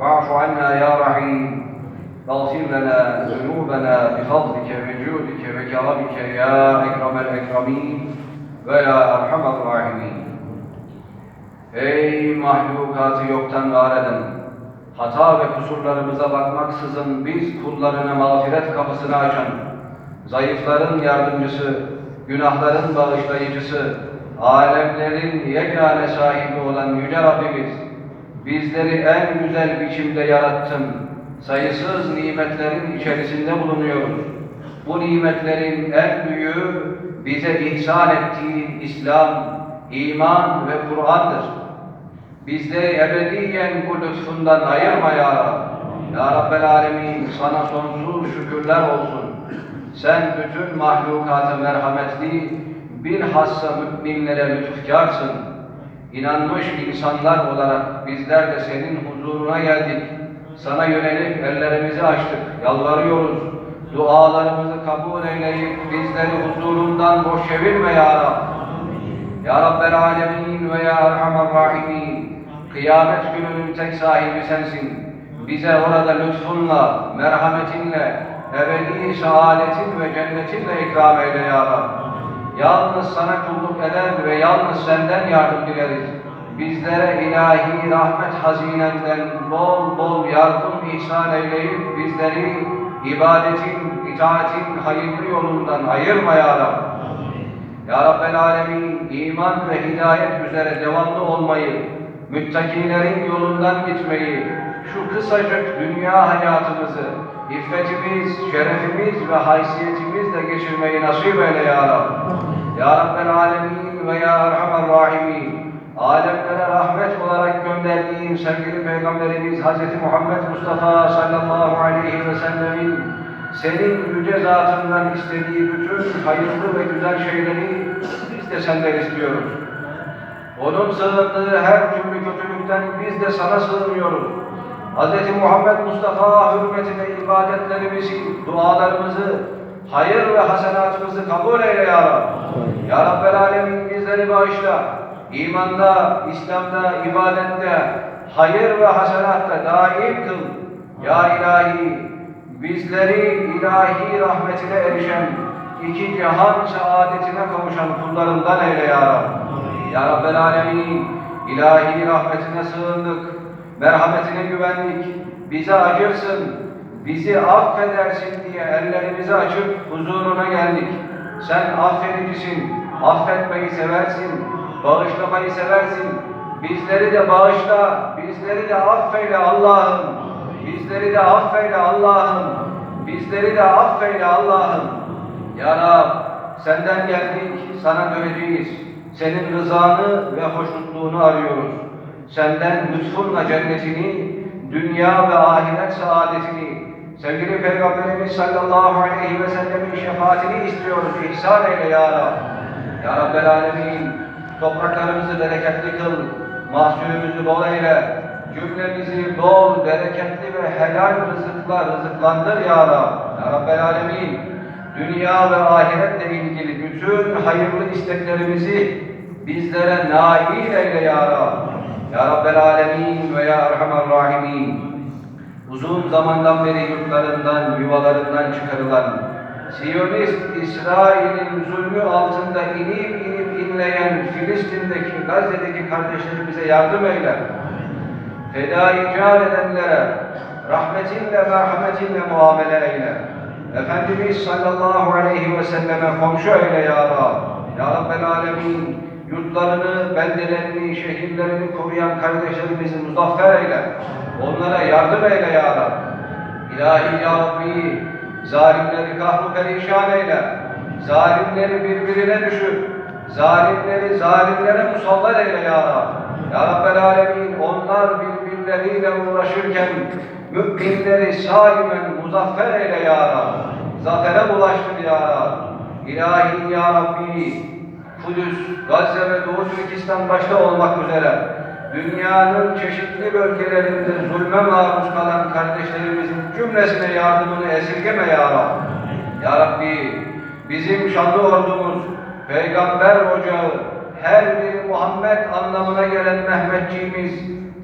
واعف عنا يا رحيم واغفر لنا ذنوبنا بفضلك وجودك وكرمك يا أكرم الأكرمين ويا أرحم الراحمين Ey mahlukatı yoktan var eden, hata ve kusurlarımıza bakmaksızın biz kullarına mağfiret kapısını açan, zayıfların yardımcısı, günahların bağışlayıcısı, alemlerin yegane sahibi olan Yüce Rabbimiz, bizleri en güzel biçimde yarattın, sayısız nimetlerin içerisinde bulunuyoruz. Bu nimetlerin en büyüğü bize ihsan ettiğin İslam, iman ve Kur'an'dır. Bizleri ebediyen bu lütfundan ayırma ya Rabbi. Ya Rabbel Alemin sana sonsuz şükürler olsun. Sen bütün mahlukata merhametli, bilhassa müminlere lütufkarsın. İnanmış insanlar olarak bizler de senin huzuruna geldik. Sana yönelip ellerimizi açtık, yalvarıyoruz. Dualarımızı kabul eyleyip bizleri huzurundan boş çevirme ya Rabbi. Ya Rabbel Alemin ve Ya Erhamer Rahimin Kıyamet gününün tek sahibi sensin. Bize orada lütfunla, merhametinle, ebedi saadetin ve cennetinle ikram eyle Ya Rabbi. Yalnız sana kulluk eder ve yalnız senden yardım dileriz. Bizlere ilahi rahmet hazinenden bol bol yardım ihsan eyleyip bizleri ibadetin, itaatin hayırlı yolundan ayırma Ya Rabbi. Ya Rabbel Alemin iman ve hidayet üzere devamlı olmayı, müttakilerin yolundan gitmeyi, şu kısacık dünya hayatımızı, iffetimiz, şerefimiz ve haysiyetimizle geçirmeyi nasip eyle Ya Rabbi. Ya Rabbel Alemin ve Ya Erhamer Rahimin, alemlere rahmet olarak gönderdiğin sevgili Peygamberimiz Hz. Muhammed Mustafa sallallahu aleyhi ve sellemin senin yüce zatından istediği bütün hayırlı ve güzel şeyleri biz de senden istiyoruz. Onun sığındığı her türlü kötülükten biz de sana sığınıyoruz. Hz. Muhammed Mustafa hürmetine ibadetlerimizi, dualarımızı, hayır ve hasenatımızı kabul eyle ya Rabbi. Ya Rabbel Alemin bizleri bağışla. İmanda, İslam'da, ibadette, hayır ve hasenatta daim kıl. Ya ilahi, bizleri ilahi rahmetine erişen, iki cihan saadetine kavuşan kullarından eyle ya Rabbi. Ya Rabbel Alemin, ilahi rahmetine sığındık, merhametine güvendik, bize acırsın, bizi affedersin diye ellerimizi açıp huzuruna geldik. Sen affedicisin, affetmeyi seversin, bağışlamayı seversin. Bizleri de bağışla, bizleri de affeyle Allah'ım. Bizleri de affeyle Allah'ım. Bizleri de affeyle Allah'ım. Ya Rab, senden geldik, sana döneceğiz. Senin rızanı ve hoşnutluğunu arıyoruz. Senden lütfunla cennetini, dünya ve ahiret saadetini, sevgili Peygamberimiz sallallahu aleyhi ve sellemin şefaatini istiyoruz. İhsan eyle ya Rab. Ya Rabbel Alemin, topraklarımızı bereketli kıl, mahsulümüzü bol eyle, cümlemizi bol, bereketli ve helal rızıkla rızıklandır ya Rab. Ya Rabbel Alemin, dünya ve ahiretle ilgili bütün hayırlı isteklerimizi bizlere nail eyle ya Rab. Ya Rabbel Alemin ve Ya Erhamer Rahimin. Uzun zamandan beri yurtlarından, yuvalarından çıkarılan, Siyonist İsrail'in zulmü altında inip inip inleyen Filistin'deki, Gazze'deki kardeşlerimize yardım eyle. Fedaicar edenlere rahmetinle, merhametinle muamele eyle. Efendimiz sallallahu aleyhi ve selleme komşu eyle ya Rab. Ya Rabbel Alemin yurtlarını, beldelerini, şehirlerini koruyan kardeşlerimizi muzaffer eyle. Onlara yardım eyle ya Rab. İlahi ya Rabbi, zalimleri kahru perişan eyle. Zalimleri birbirine düşür. Zalimleri zalimlere musallat eyle ya Rab. Ya Rabbel Alemin onlar birbirleriyle uğraşırken müminleri salimen muzaffer eyle ya Rab. Zafere bulaştır ya Rab. İlahi ya Rabbi, Kudüs, Gazze ve Doğu Türkistan başta olmak üzere dünyanın çeşitli bölgelerinde zulme maruz kalan kardeşlerimizin cümlesine yardımını esirgeme ya Rabbi. Ya Rabbi bizim şanlı ordumuz, peygamber ocağı, her bir Muhammed anlamına gelen Mehmetçiğimiz,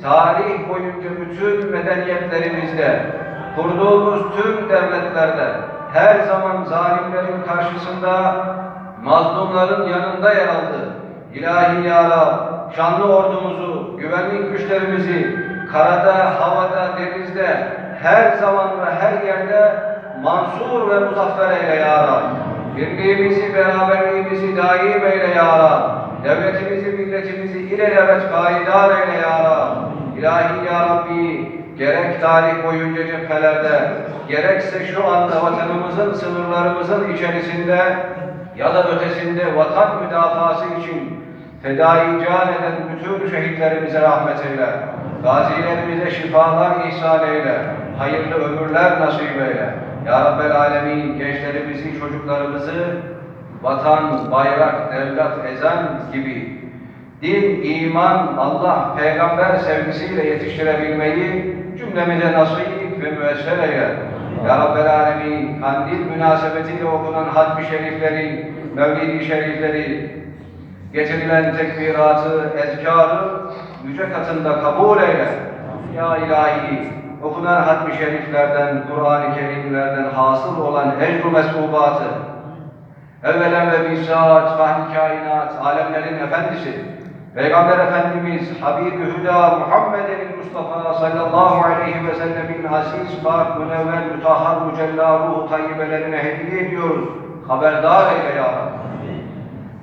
tarih boyunca bütün medeniyetlerimizde, kurduğumuz tüm devletlerde her zaman zalimlerin karşısında mazlumların yanında yer aldı. İlahi Ya Rab, şanlı ordumuzu, güvenlik güçlerimizi karada, havada, denizde her zaman ve her yerde mansur ve muzaffer eyle Ya Rab. Birliğimizi, beraberliğimizi daim eyle Ya Rab. Devletimizi, milletimizi ilelebet payidar eyle Ya Rab. İlahi Ya Rabbi, gerek tarih boyunca cephelerde, gerekse şu anda vatanımızın, sınırlarımızın içerisinde ya da ötesinde vatan müdafası için fedai can eden bütün şehitlerimize rahmet eyle. Gazilerimize şifalar ihsan eyle. Hayırlı ömürler nasip eyle. Ya Rabbel Alemin gençlerimizi, çocuklarımızı vatan, bayrak, devlet, ezan gibi din, iman, Allah, peygamber sevgisiyle yetiştirebilmeyi cümlemize nasip ve müesser eyle. Ya Rabbel Alemin, kandil münasebetiyle okunan hatmi şerifleri, mevlidi şerifleri, getirilen tekbiratı, ezkarı yüce katında kabul eyle. Ya ilahi, okunan hatmi şeriflerden, Kur'an-ı Kerimlerden hasıl olan ecru mesubatı, evvelen ve bizzat fahri kainat, alemlerin efendisi, Peygamber Efendimiz Habib-i Hüda Muhammed'in Mustafa sallallahu aleyhi ve sellemin aziz, pak, münevver, mütahhar, mücella ruhu tayyibelerine hediye ediyoruz. Haberdar eyle ya Rabbi.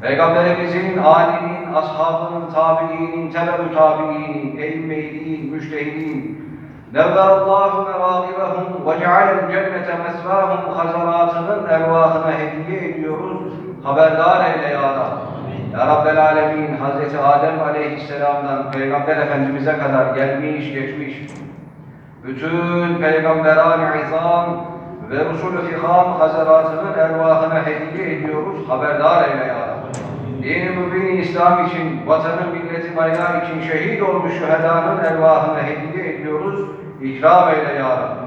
Peygamberimizin, âlinin, ashabının, tabiinin, tebe-ü tabiinin, eyyümeyin, müştehidin, nevverallahu merâgibehum ve cealel cennete mesvâhum hazaratının ervahına hediye ediyoruz. Haberdar eyle ya Rabbi. Ya Rabbel Alemin, Hazreti Adem Aleyhisselam'dan Peygamber Efendimiz'e kadar gelmiş, geçmiş, bütün peygamberan izam ve Resul-ü Fiham hazaratının ervahına hediye ediyoruz. Haberdar eyle ya. Din-i mübin İslam için, vatanı, milleti, bayrağı için şehit olmuş şühedanın ervahına hediye ediyoruz. İkram eyle ya Rabbi.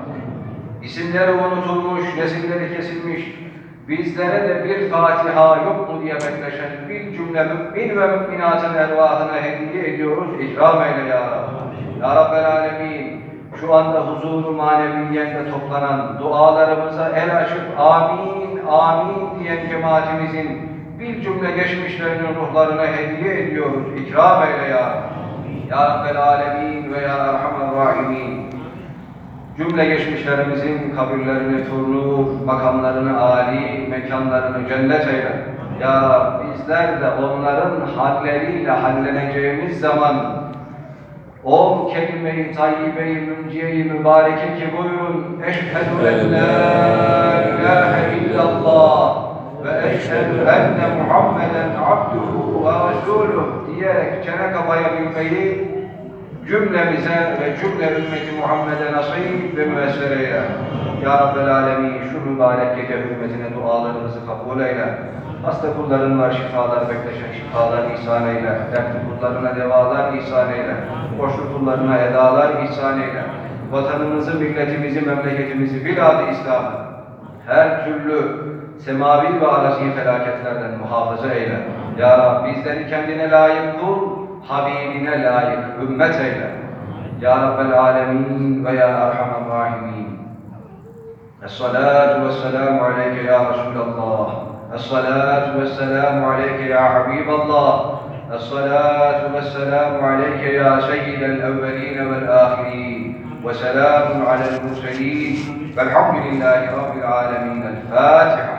İsimleri unutulmuş, nesilleri kesilmiş, bizlere de bir Fatiha yok mu diye bekleşen bir cümle mümin ve müminatın ervahına hediye ediyoruz. İkram eyle ya Rabbi. Ya Rabbel Alemin, şu anda huzuru maneviyende toplanan dualarımıza el açıp amin, amin diyen cemaatimizin bir cümle geçmişlerinin ruhlarına hediye ediyoruz. İkram eyle ya. Ya Rabbel Alemin ve Ya Erhamer Rahimin. Cümle geçmişlerimizin kabirlerini tur, makamlarını âli, mekanlarını cennet eyle. Ya bizler de onların halleriyle halleneceğimiz zaman o kelime-i tayyibe-i münciye-i mübareke ki buyurun Eşhedü en la ilahe illallah ve eşhedü enne Muhammeden abduhu ve resuluh diyerek çene kapayabilmeyi cümlemize ve cümle ümmeti Muhammed'e nasip ve müessere eyle. Ya Rabbel Alemin şu mübarek gece hürmetine dualarımızı kabul eyle. Hasta kulların var şifalar bekleşen şifalar ihsan eyle. Dertli kullarına devalar ihsan eyle. Boşluk kullarına edalar ihsan eyle. Vatanımızı, milletimizi, memleketimizi, bilad-ı İslam'ı her türlü semavi ve arazi felaketlerden muhafaza eyle. Ya Rab bizleri kendine layık kul, حبيبنا الآية أمتنا يا رب العالمين ويا أرحم الراحمين. الصلاة والسلام عليك يا رسول الله. الصلاة والسلام عليك يا حبيب الله. الصلاة والسلام عليك يا سيد الأولين والآخرين. وسلام على المرسلين. والحمد لله رب العالمين. الفاتحة.